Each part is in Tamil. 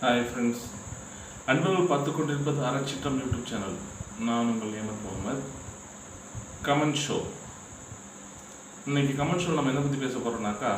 ஹாய் ஃப்ரெண்ட்ஸ் அன்பர்கள் பார்த்து கொண்டிருப்பது அறச்சிட்டம் யூடியூப் சேனல் நான் உங்கள் ஏமத் முகமது. கமெண்ட் ஷோ இன்னைக்கு கமெண்ட் ஷோ நம்ம என்ன பற்றி பேச போகிறோம்னாக்கா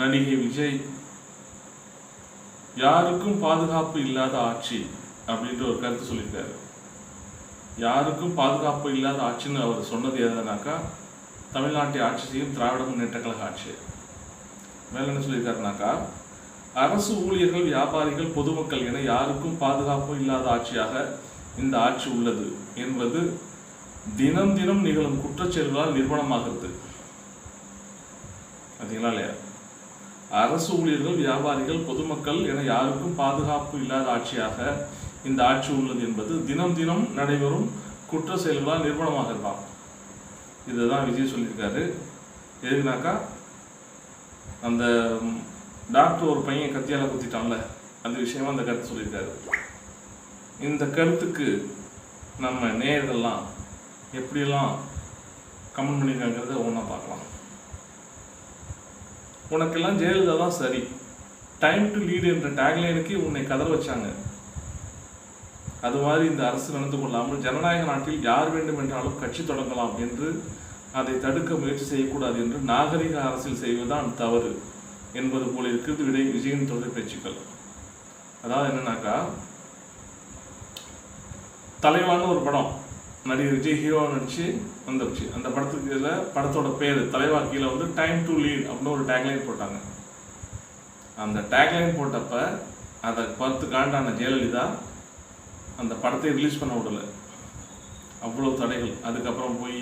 நடிகை விஜய் யாருக்கும் பாதுகாப்பு இல்லாத ஆட்சி அப்படின்ற ஒரு கருத்து சொல்லியிருக்காரு. யாருக்கும் பாதுகாப்பு இல்லாத ஆட்சின்னு அவர் சொன்னது எதுனாக்கா தமிழ்நாட்டை ஆட்சி செய்யும் திராவிட முன்னேற்ற கழக ஆட்சி. மேல என்ன சொல்லியிருக்காருனாக்கா அரசு ஊழியர்கள் வியாபாரிகள் பொதுமக்கள் என யாருக்கும் பாதுகாப்பு இல்லாத ஆட்சியாக இந்த ஆட்சி உள்ளது என்பது தினம் தினம் நிகழும் குற்றச்செயல்களால் நிர்மாணமாகிறது பார்த்தீங்களா இல்லையா? அரசு ஊழியர்கள் வியாபாரிகள் பொதுமக்கள் என யாருக்கும் பாதுகாப்பு இல்லாத ஆட்சியாக இந்த ஆட்சி உள்ளது என்பது தினம் தினம் நடைபெறும் குற்ற செயல்களால் நிர்மாணமாகிறதாம் இதுதான் விஜய் சொல்லியிருக்காரு. எதுக்குனாக்கா அந்த டாக்டர் ஒரு பையன் கத்தியால குத்திட்டான்ல அந்த விஷயமா அந்த கருத்து சொல்லியிருக்காரு. இந்த கருத்துக்கு நம்ம நேயர்கள்லாம் எப்படியெல்லாம் கமெண்ட் பண்ணியிருக்காங்கிறத ஒன்றா பார்க்கலாம். உனக்கெல்லாம் ஜெயலலிதா தான் சரி. டைம் டு லீடு என்ற டேக்லைனுக்கு உன்னை கதற வச்சாங்க. அது மாதிரி இந்த அரசு நடந்து கொள்ளாமல் ஜனநாயக நாட்டில் யார் வேண்டும் என்றாலும் கட்சி தொடங்கலாம் என்று அதை தடுக்க முயற்சி செய்யக்கூடாது என்று நாகரிக அரசியல் செய்வதுதான் தவறு. என்பது போல இருக்கிறது. விடை விஜயின் தொடர் பேச்சுக்கள். அதாவது என்னன்னாக்கா தலைவான்னு ஒரு படம் நடிகர் விஜய் ஹீரோ நடிச்சு வந்துருச்சு அந்த படத்துக்கு இதில் படத்தோட பேர் தலைவா கீழே வந்து டைம் டு லீட் அப்படின்னு ஒரு டேக்லைன் போட்டாங்க. அந்த டேக்லைன் போட்டப்ப அதை பார்த்து காண்டான ஜெயலலிதா அந்த படத்தை ரிலீஸ் பண்ண விடல. அவ்வளோ தடைகள். அதுக்கப்புறம் போய்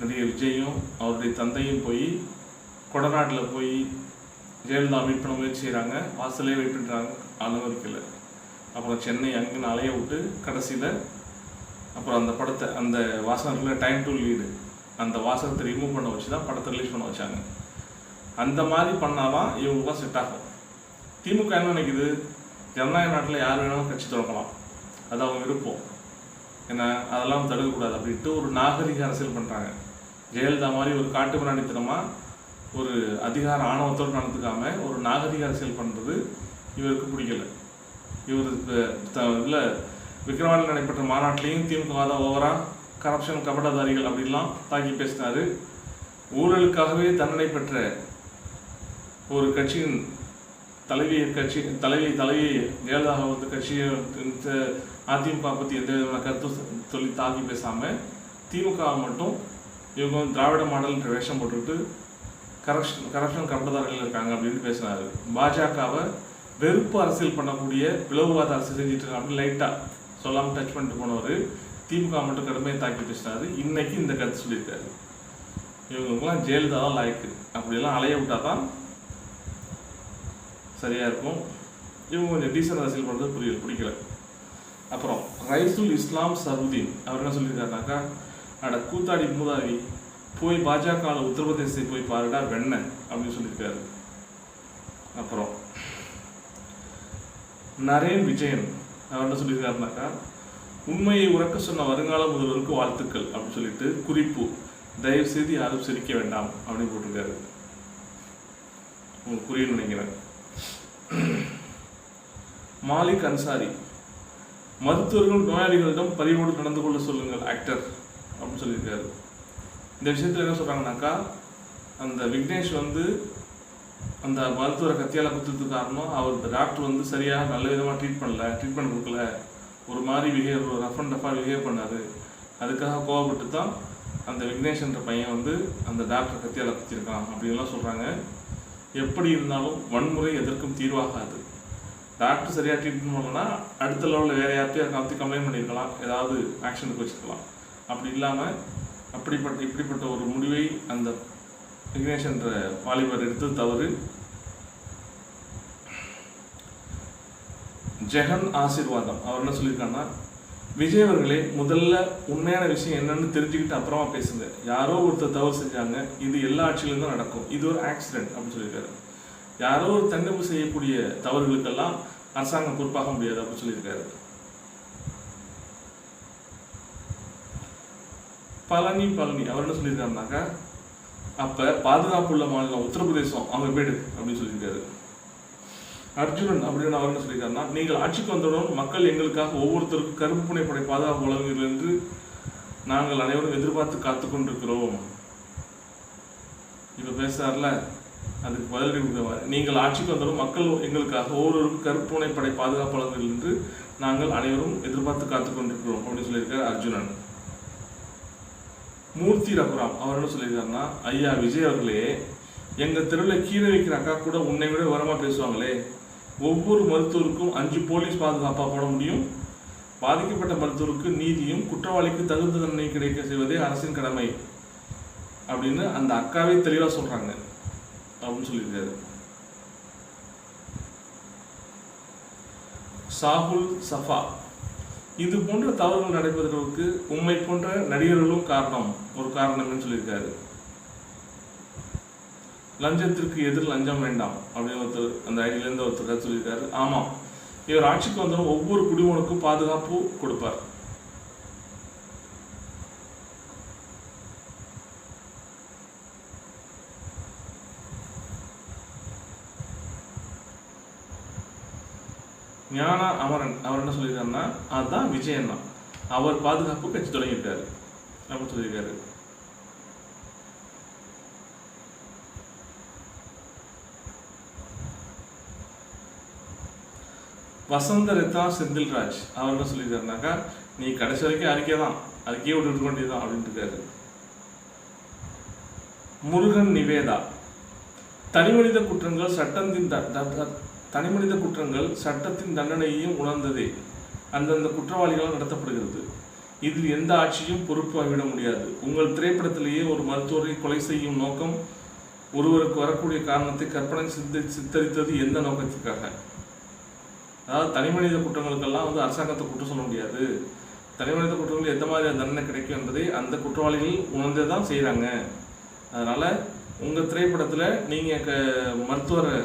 நடிகர் விஜயும் அவருடைய தந்தையும் போய் கொடநாட்டில் போய் ஜெயலலிதா மீட் பண்ண முயற்சி செய்கிறாங்க வாசலே வெயிட் பண்ணுறாங்க அனுமதிக்கல அப்புறம் சென்னை அங்கேன்னு அலைய விட்டு கடைசியில் அப்புறம் அந்த படத்தை அந்த வாசகத்தில் டைம் டு லீடு அந்த வாசகத்தை ரிமூவ் பண்ண வச்சு தான் படத்தை ரிலீஸ் பண்ண வச்சாங்க. அந்த மாதிரி பண்ணாதான் இவங்களுக்குலாம் செட் ஆகும். திமுக என்ன நினைக்குது? ஜனநாயக நாட்டில் யார் வேணாலும் கட்சி தொடங்கலாம் அது அவங்க விருப்பம். ஏன்னா அதெல்லாம் தடுக்கக்கூடாது. அப்படின்ட்டு ஒரு நாகரிக அரசியல் பண்ணுறாங்க ஜெயலலிதா மாதிரி ஒரு காட்டு பிராணித்தனமாக ஒரு அதிகார ஆணவத்தோடு நடந்துக்காம ஒரு நாகரிக அரசியல் பண்ணுறது இவருக்கு பிடிக்கல. இவர் இதில் விக்ரவாண்டில் நடைபெற்ற மாநாட்டிலையும் திமுக தான் ஓவராக கரப்ஷன் கபடதாரிகள் அப்படின்லாம் தாக்கி பேசினார். ஊழலுக்காகவே தண்டனை பெற்ற ஒரு கட்சியின் தலைவி கட்சி தலைவி தலைவி ஜெயலலிதா வந்து கட்சியை அதிமுக பற்றி எந்த விதமான கருத்து சொல்லி தாக்கி பேசாமல் திமுக மட்டும் இவங்க வந்து திராவிட மாடல்ன்ற வேஷம் போட்டுக்கிட்டு கரப்ஷன் கரப்ஷன் கபடதாரிகள் இருக்காங்க அப்படின்னு பேசினார் பாஜகவை வெறுப்பு அரசியல் பண்ணக்கூடிய பிளவுவாத அரசியல் செஞ்சுட்டு இருக்காங்க அப்படின்னு லைட்டாக சொல்லாமல் டச் பண்ணிட்டு போனவர் திமுக மட்டும் கடுமையாக தாக்கி பேசினார் இன்னைக்கு இந்த கருத்து சொல்லியிருக்காரு. இவங்களுக்குலாம் ஜெயலலிதா தான் லாய்க்கு. அப்படியெல்லாம் அலைய விட்டா தான் சரியாக இருக்கும். இவங்க கொஞ்சம் டீசன் அரசியல் பண்ணுறது புரியல பிடிக்கல. அப்புறம் ரைசுல் இஸ்லாம் சருதீன் அவர் என்ன சொல்லியிருக்காருனாக்கா அட கூத்தாடி மூதாவி போய் பாஜக உத்தரப்பிரதேசத்தை போய் பாருடா வெண்ண அப்படின்னு சொல்லியிருக்காரு. அப்புறம் நரேன் விஜயன் அவர் என்ன சொல்லியிருக்காருனாக்கா உண்மையை உறக்க சொன்ன வருங்கால முதல்வருக்கு வாழ்த்துக்கள் அப்படின்னு சொல்லிட்டு குறிப்பு தயவு செய்து யாரும் சிரிக்க வேண்டாம் அப்படின்னு போட்டிருக்காரு. உங்களுக்கு புரியும் நினைக்கிறேன். மாலிக் அன்சாரி மருத்துவர்கள் நோயாளிகளிடம் பரிவோடு நடந்து கொள்ள சொல்லுங்கள் ஆக்டர் அப்படின்னு சொல்லியிருக்காரு. இந்த விஷயத்தில் என்ன சொல்கிறாங்கனாக்கா அந்த விக்னேஷ் வந்து அந்த மருத்துவரை கத்தியால் குத்துறதுக்கு காரணம் அவர் இந்த டாக்டர் வந்து சரியாக நல்ல விதமாக ட்ரீட் பண்ணல ட்ரீட்மெண்ட் கொடுக்கல. ஒரு மாதிரி பிஹேவ் ரஃப் அண்ட் ரஃபாக பிஹேவ் பண்ணாரு. அதுக்காக கோவப்பட்டு தான் அந்த விக்னேஷ்ன்ற பையன் வந்து அந்த டாக்டர் கத்தியால் குத்திருக்கான் அப்படின்லாம் சொல்கிறாங்க எப்படி இருந்தாலும் வன்முறை எதற்கும் தீர்வாகாது. டாக்டர் சரியாக ட்ரீட்மெண்ட் பண்ணலன்னா அடுத்த லெவலில் வேறு யார்ட்டையும் கத்தி கம்ப்ளைண்ட் பண்ணியிருக்கலாம் ஏதாவது ஆக்ஷனுக்கு வச்சுருக்கலாம். அப்படி இல்லாமல் அப்படிப்பட்ட இப்படிப்பட்ட ஒரு முடிவை அந்த விக்னேஷ் என்ற வாலிபர் எடுத்தது தவறு. ஜெகன் ஆசீர்வாதம். அவர் என்ன சொல்லியிருக்காங்கன்னா விஜய் அவர்களே முதல்ல உண்மையான விஷயம் என்னன்னு தெரிஞ்சுக்கிட்டு அப்புறமா பேசுங்க. யாரோ ஒருத்தர் தவறு செஞ்சாங்க இது எல்லா ஆட்சியிலும் தான் நடக்கும். இது ஒரு ஆக்சிடென்ட் அப்படின்னு சொல்லியிருக்காரு. யாரோ ஒரு தண்டிப்பு செய்யக்கூடிய தவறுகளுக்கெல்லாம் அரசாங்கம் பொறுப்பாக முடியாது அப்படின்னு சொல்லியிருக்காரு. பழனி பழனி. அவர் என்ன சொல்லியிருக்காருனாக்கா அப்போ பாதுகாப்புள்ள மாநிலம் உத்தரப்பிரதேசம் அவங்க போயிடு அப்படின்னு சொல்லியிருக்காரு. அர்ஜுனன் அப்படின்னு அவர் என்ன சொல்லியிருக்காருன்னா நீங்கள் ஆட்சிக்கு வந்தவுடன் மக்கள் எங்களுக்காக ஒவ்வொருத்தருக்கும் கருப்பு புனைப்படை பாதுகாப்பு வழங்குவீர்கள் என்று நாங்கள் அனைவரும் எதிர்பார்த்து காத்து கொண்டிருக்கிறோம். இப்போ பேசுறாருல அதுக்கு பதிலடி நீங்கள் ஆட்சிக்கு வந்தவரும் மக்கள் எங்களுக்காக ஒவ்வொருவருக்கும் கருப்பு புனைப்படை பாதுகாப்பு வழங்குவீர்கள் என்று நாங்கள் அனைவரும் எதிர்பார்த்து காத்து கொண்டிருக்கிறோம் அப்படின்னு சொல்லியிருக்கார் அர்ஜுனன். மூர்த்தி ரகுராம் அவர் என்ன சொல்லியிருக்காருன்னா ஐயா விஜய் அவர்களே எங்கள் தெருவில் கீழே வைக்கிற அக்கா கூட உன்னை விட உரமாக பேசுவாங்களே. ஒவ்வொரு மருத்துவருக்கும் அஞ்சு போலீஸ் பாதுகாப்பாக போட முடியும். பாதிக்கப்பட்ட மருத்துவருக்கு நீதியும் குற்றவாளிக்கு தகுந்த தண்டனை கிடைக்க செய்வதே அரசின் கடமை. அப்படின்னு அந்த அக்காவே தெளிவாக சொல்றாங்க. அப்படின்னு சொல்லியிருக்காரு. சாகுல் சஃபா. இது போன்ற தவறுகள் நடைபெறுவதற்கு உண்மை போன்ற நடிகர்களும் காரணம். ஒரு காரணம்னு சொல்லியிருக்காரு. லஞ்சத்திற்கு எதிர் லஞ்சம் வேண்டாம் அப்படின்னு ஒருத்தர் அந்த ஐடியிலேருந்து ஒருத்தர் சொல்லியிருக்காரு. ஆமாம் இவர் ஆட்சிக்கு வந்தவங்க ஒவ்வொரு குடிமகனுக்கும் பாதுகாப்பு கொடுப்பார். ஞான அமரன் அவர் என்ன சொல்லியிருக்காருன்னா அதுதான் விஜயன் தான் அவர் பாதுகாப்பு கட்சி தொடங்கியிருக்காரு. அப்படின்னு சொல்லியிருக்காரு. வசந்த ரத்னா செந்தில்ராஜ் அவர் என்ன சொல்லியிருக்காருனாக்கா நீ கடைசி வரைக்கும் அறிக்கை தான். அறிக்கையே விட்டுட்டு கொண்டேதான் அப்படின்ட்டு இருக்காரு. முருகன் நிவேதா. தனி மனித குற்றங்கள் சட்டத்தின் த- தனிமனித குற்றங்கள் சட்டத்தின் தண்டனையையும் உணர்ந்ததே. அந்தந்த குற்றவாளிகளால் நடத்தப்படுகிறது. இதில் எந்த ஆட்சியும் பொறுப்பாகிவிட முடியாது. உங்கள் திரைப்படத்திலேயே ஒரு மருத்துவரை கொலை செய்யும் நோக்கம் ஒருவருக்கு வரக்கூடிய காரணத்தை கற்பனை சித்த சித்தரித்தது எந்த நோக்கத்திற்காக? அதாவது தனிமனித குற்றங்களுக்கெல்லாம் வந்து அரசாங்கத்தை குற்றம் சொல்ல முடியாது. தனிமனித குற்றங்கள் எந்த மாதிரி தண்டனை கிடைக்கும் என்பதை அந்த குற்றவாளிகள் உணர்ந்தே தான் செய்கிறாங்க அதனால் உங்கள் திரைப்படத்தில் நீங்கள் க மருத்துவரை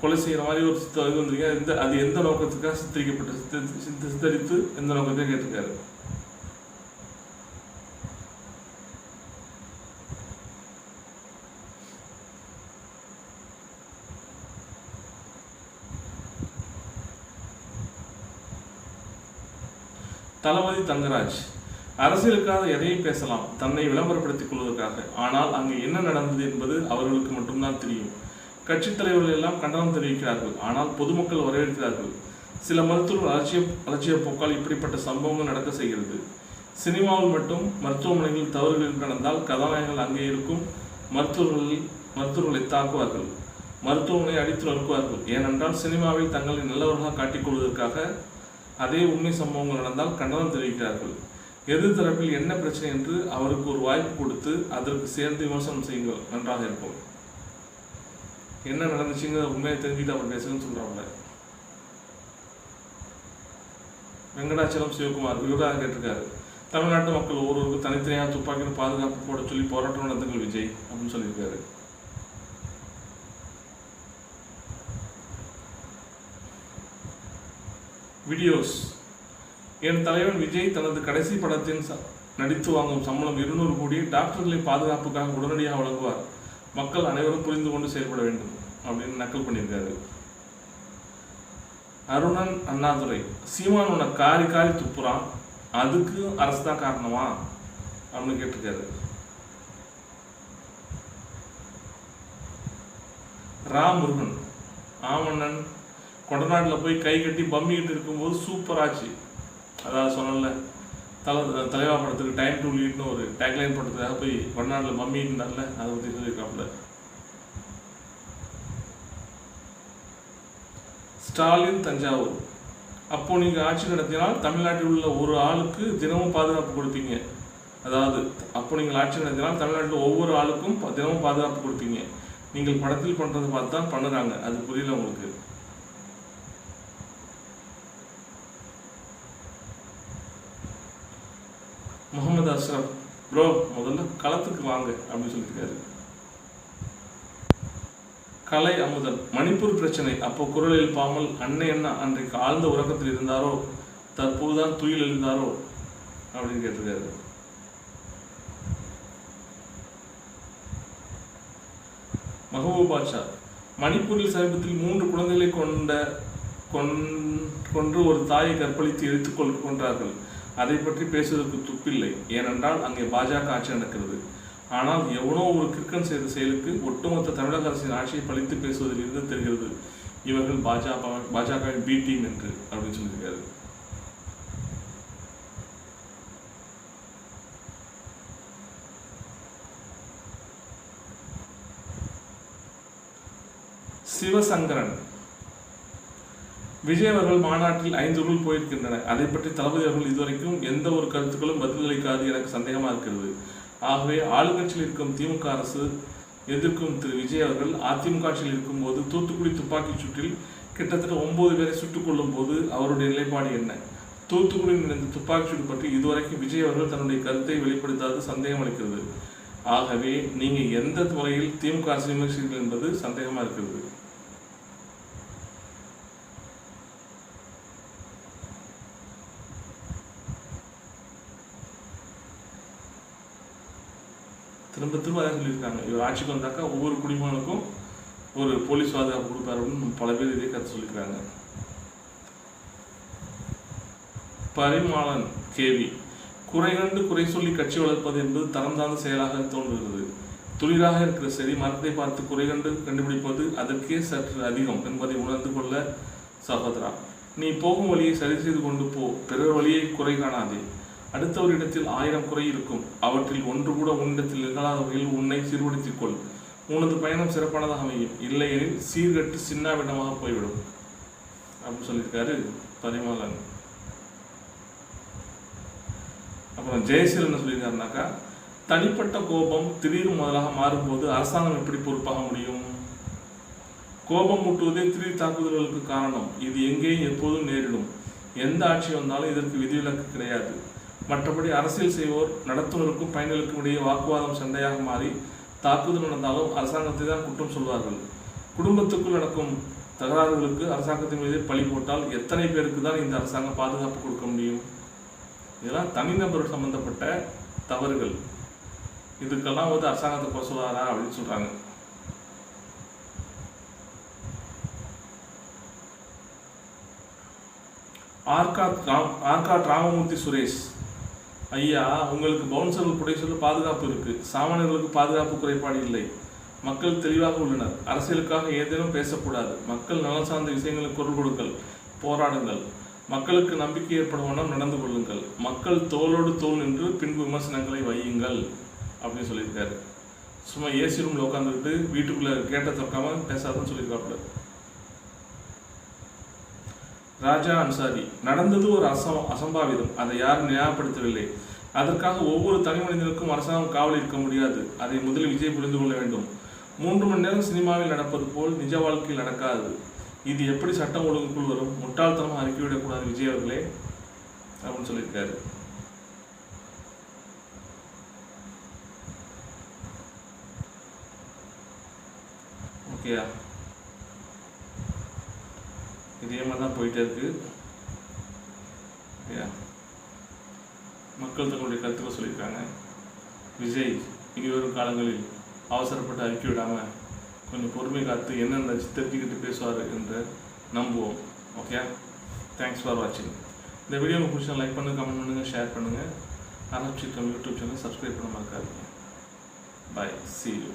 கொலை செய்கிற மாதிரி ஒரு சித்த இது வந்திருக்கீங்க எந்த அது எந்த நோக்கத்துக்காக சித்தரிக்கப்பட்ட சித்த சித்த சித்தரித்து எந்த நோக்கத்தை கேட்டிருக்காரு? தளபதி தங்கராஜ் அரசியலுக்காக எதையும் பேசலாம்? தன்னை விளம்பரப்படுத்திக் கொள்வதற்காக. ஆனால் அங்கு என்ன நடந்தது என்பது அவர்களுக்கு மட்டும்தான் தெரியும். கட்சித் தலைவர்கள் எல்லாம் கண்டனம் தெரிவிக்கிறார்கள். ஆனால் பொதுமக்கள் வரவேற்கிறார்கள். சில மருத்துவர்கள் அலட்சிய அலட்சிய போக்கால் இப்படிப்பட்ட சம்பவங்கள் நடக்க செய்கிறது. சினிமாவில் மட்டும் மருத்துவமனைகளில் தவறுகள் நடந்தால் கதாநாயகர்கள் அங்கே இருக்கும் மருத்துவர்கள் மருத்துவர்களை தாக்குவார்கள். மருத்துவமனை அடித்து நொறுக்குவார்கள். ஏனென்றால் சினிமாவில் தங்களை நல்லவர்களாக காட்டிக்கொள்வதற்காக அதே உண்மை சம்பவங்கள் நடந்தால் கண்டனம் தெரிவிக்கிறார்கள். எதிர் தரப்பில் என்ன பிரச்சனை என்று அவருக்கு ஒரு வாய்ப்பு கொடுத்து அதற்கு சேர்ந்து விமர்சனம் செய்யுங்கள். நன்றாக இருக்கும் என்ன நடந்துச்சுங்க உண்மையை தெரிஞ்சுக்கிட்டு அவர் பேசுங்கன்னு சொல்கிறாங்களே வெங்கடாச்சலம் சிவகுமார் விவராக கேட்டிருக்காரு. தமிழ்நாட்டு மக்கள் ஒருவருக்கு தனித்தனியாக துப்பாக்கியில் பாதுகாப்பு போட சொல்லி போராட்டம் நடத்துங்கள் விஜய் அப்படின்னு சொல்லியிருக்காரு. வீடியோஸ் என் தலைவன் விஜய் தனது கடைசி படத்தின் ச- நடித்து வாங்கும் சம்பளம் இருநூறு கோடி டாக்டர்களை பாதுகாப்புக்காக உடனடியாக வழங்குவார். மக்கள் அனைவரும் புரிந்து கொண்டு செயல்பட வேண்டும் அப்படின்னு நக்கல் பண்ணியிருக்காரு. அருணன் அண்ணாதுரை சீமான் உன்னை காரி காரி துப்புறான் அதுக்கு அரசு தான் காரணமா? அப்படின்னு கேட்டிருக்காரு. ராம் முருகன் ஆமண்ணன் கொடநாட்டில் போய் கை கட்டி பம்மிக்கிட்டு இருக்கும்போது சூப்பராச்சு அதாவது சொன்னல தலை தலைவா படத்துக்கு டைம் டு லீட்னு ஒரு டேக்லைன் படத்துக்காக போய் கொடநாட்டில் மம்மின்னு அதை பற்றி சொல்லியிருக்காப்புல. ஸ்டாலின் தஞ்சாவூர். அப்போ நீங்கள் ஆட்சி நடத்தினால் தமிழ்நாட்டில் உள்ள ஒரு ஆளுக்கு தினமும் பாதுகாப்பு கொடுப்பீங்க. அதாவது அப்போ நீங்கள் ஆட்சி நடத்தினால் தமிழ்நாட்டில் ஒவ்வொரு ஆளுக்கும் தினமும் பாதுகாப்பு கொடுப்பீங்க. நீங்கள் படத்தில் பண்ணுறதை பார்த்து தான் பண்ணுறாங்க. அது புரியல உங்களுக்கு. முகமது அஸ்ரம் ப்ரோ முதல்ல களத்துக்கு வாங்க அப்படின்னு சொல்லியிருக்காரு. கலை அமுதன் மணிப்பூர் பிரச்சனை. அப்போ குரல் எழுப்பாமல் அன்னை என்ன அன்றைக்கு ஆழ்ந்த உறக்கத்தில் இருந்தாரோ தற்போதுதான் துயில் எழுந்தாரோ அப்படின்னு கேட்டிருக்காரு. மஹபூப் மணிப்பூரில் சமீபத்தில் மூன்று குழந்தைகளை கொண்ட கொன்- கொன்று ஒரு தாயை கற்பழித்து எரித்துக் கொள்கின்றார்கள் அதை பற்றி பேசுவதற்கு துப்பில்லை. ஏனென்றால் அங்கே பாஜக ஆட்சி நடக்கிறது. ஆனால் எவனோ ஒரு கிற்கன் செய்த செயலுக்கு ஒட்டுமொத்த தமிழக அரசின் ஆட்சியை பழித்து பேசுவதில் இருந்து தெரிகிறது. இவர்கள் பாஜக பாஜகவின் பி டீம் என்று அப்படின்னு சொல்லியிருக்காரு. சிவசங்கரன். விஜய் அவர்கள் மாநாட்டில் ஐந்து ரூல் போயிருக்கின்றன அதை பற்றி தளபதி அவர்கள் இதுவரைக்கும் எந்த ஒரு கருத்துக்களும் பதிலளிக்காது எனக்கு சந்தேகமாக இருக்கிறது. ஆகவே ஆளுங்கட்சியில் இருக்கும் திமுக அரசு எதிர்க்கும் திரு விஜய் அவர்கள் அதிமுக ஆட்சியில் இருக்கும்போது தூத்துக்குடி துப்பாக்கிச் சூட்டில் கிட்டத்தட்ட ஒன்பது பேரை சுட்டுக் கொள்ளும் போது அவருடைய நிலைப்பாடு என்ன? தூத்துக்குடியில் நடந்த துப்பாக்கிச் சூடு பற்றி இதுவரைக்கும் விஜய் அவர்கள் தன்னுடைய கருத்தை வெளிப்படுத்தாது சந்தேகம் அளிக்கிறது. ஆகவே நீங்கள் எந்த முறையில் திமுக அரசு விமர்சிக்கிறீர்கள் என்பது சந்தேகமாக இருக்கிறது. திரும்ப திரும்ப சொல்லியிருக்காங்க. இவர் ஆட்சிக்கு வந்தாக்கா ஒவ்வொரு குடிமகனுக்கும் ஒரு போலீஸ் பாதுகாப்பு கொடுப்பாரு அப்படின்னு பல பேர் இதே கருத்து சொல்லியிருக்காங்க. பரிமாளன் கேவி குறை கண்டு குறை சொல்லி கட்சி வளர்ப்பது என்பது தரம் தாழ்ந்த செயலாக தோன்றுகிறது. துளிராக இருக்கிற செடி மரத்தை பார்த்து குறை கண்டு கண்டுபிடிப்பது அதற்கே சற்று அதிகம் என்பதை உணர்ந்து கொள்ள சகோதரா நீ போகும் வழியை சரி செய்து கொண்டு போ. பிறர் வழியை குறை காணாதே. அடுத்தவரிடத்தில் ஆயிரம் குறை இருக்கும். அவற்றில் ஒன்று கூட உன்னிடத்தில் நிகழாத வகையில் உன்னை சீர்படுத்திக் கொள் உனது பயணம் சிறப்பானதாக அமையும். இல்லையெனில் சீர்கட்டு சின்னாவிடமாக போய்விடும். அப்படின்னு சொல்லியிருக்காரு பரிமாலன் அப்புறம் ஜெயசீல் என்ன சொல்லியிருக்காருனாக்கா தனிப்பட்ட கோபம் திடீர் முதலாக மாறும்போது அரசாங்கம் எப்படி பொறுப்பாக முடியும்? கோபம் ஊட்டுவதே திடீர் தாக்குதல்களுக்கு காரணம். இது எங்கேயும் எப்போதும் நேரிடும். எந்த ஆட்சி வந்தாலும் இதற்கு விதிவிலக்கு கிடையாது. மற்றபடி அரசியல் செய்வோர் நடத்துவருக்கும் பயணிகளுக்கும் இடையே வாக்குவாதம் சண்டையாக மாறி தாக்குதல் நடந்தாலும் அரசாங்கத்தை தான் குற்றம் சொல்வார்கள். குடும்பத்துக்குள் நடக்கும் தகராறுகளுக்கு அரசாங்கத்தின் மீது பழி போட்டால் எத்தனை பேருக்கு தான் இந்த அரசாங்கம் பாதுகாப்பு கொடுக்க முடியும்? இதெல்லாம் தனிநபர் சம்பந்தப்பட்ட தவறுகள். இதுக்கெல்லாம் வந்து அரசாங்கத்தை குறை சொல்லாரா அப்படின்னு சொல்கிறாங்க ஆர்கா ராம் ஆர்காட் ராமமூர்த்தி சுரேஷ். ஐயா உங்களுக்கு பவுன்சர்கள் புடைசொல்ல பாதுகாப்பு இருக்கு. சாமானியர்களுக்கு பாதுகாப்பு குறைபாடு இல்லை. மக்கள் தெளிவாக உள்ளனர். அரசியலுக்காக ஏதேனும் பேசக்கூடாது. மக்கள் நலன் சார்ந்த விஷயங்களுக்கு குரல் கொடுங்கள். போராடுங்கள். மக்களுக்கு நம்பிக்கை ஏற்படும் வண்ணம் நடந்து கொள்ளுங்கள். மக்கள் தோளோடு தோல் நின்று பின்பு விமர்சனங்களை வையுங்கள். அப்படின்னு சொல்லியிருக்காரு. சும்மா ஏசி ரூம்ல உட்காந்துக்கிட்டு வீட்டுக்குள்ள கேட்ட திறக்காம பேசாதுன்னு சொல்லியிருக்காப்புல. ராஜா அன்சாரி நடந்தது ஒரு அசம் அசம்பாவிதம். அதை யாரும் நியாயப்படுத்தவில்லை. அதற்காக ஒவ்வொரு தனி மனிதனுக்கும் அரசாங்கம் காவல் இருக்க முடியாது. அதை முதலில் விஜய் புரிந்து கொள்ள வேண்டும். மூன்று மணி நேரம் சினிமாவில் நடப்பது போல் நிஜ வாழ்க்கையில் நடக்காது. இது எப்படி சட்டம் ஒழுங்குக்குள் வரும்? முட்டாள்தனமாக அறிக்கைவிடக்கூடாது விஜய் அவர்களே அப்படின்னு சொல்லியிருக்காரு. ஓகேயா? இதே மாதிரி தான் போயிட்டே இருக்கு. மக்கள் தங்களுடைய கருத்துக்கள் சொல்லியிருக்காங்க. விஜய் இனி வரும் காலங்களில் அவசரப்பட்டு அறிக்கை விடாம கொஞ்சம் பொறுமை காத்து என்னென்ன தெரிஞ்சுக்கிட்டு பேசுவார் என்று நம்புவோம். ஓகே தேங்க்ஸ் ஃபார் வாட்சிங் இந்த வீடியோ உங்களுக்கு பிடிச்சா லைக் பண்ணுங்க கமெண்ட் பண்ணுங்க ஷேர் பண்ணுங்க. அரப் யூடியூப் சேனல் சப்ஸ்கிரைப் பண்ண மறக்காதீங்க. பாய் சி யூ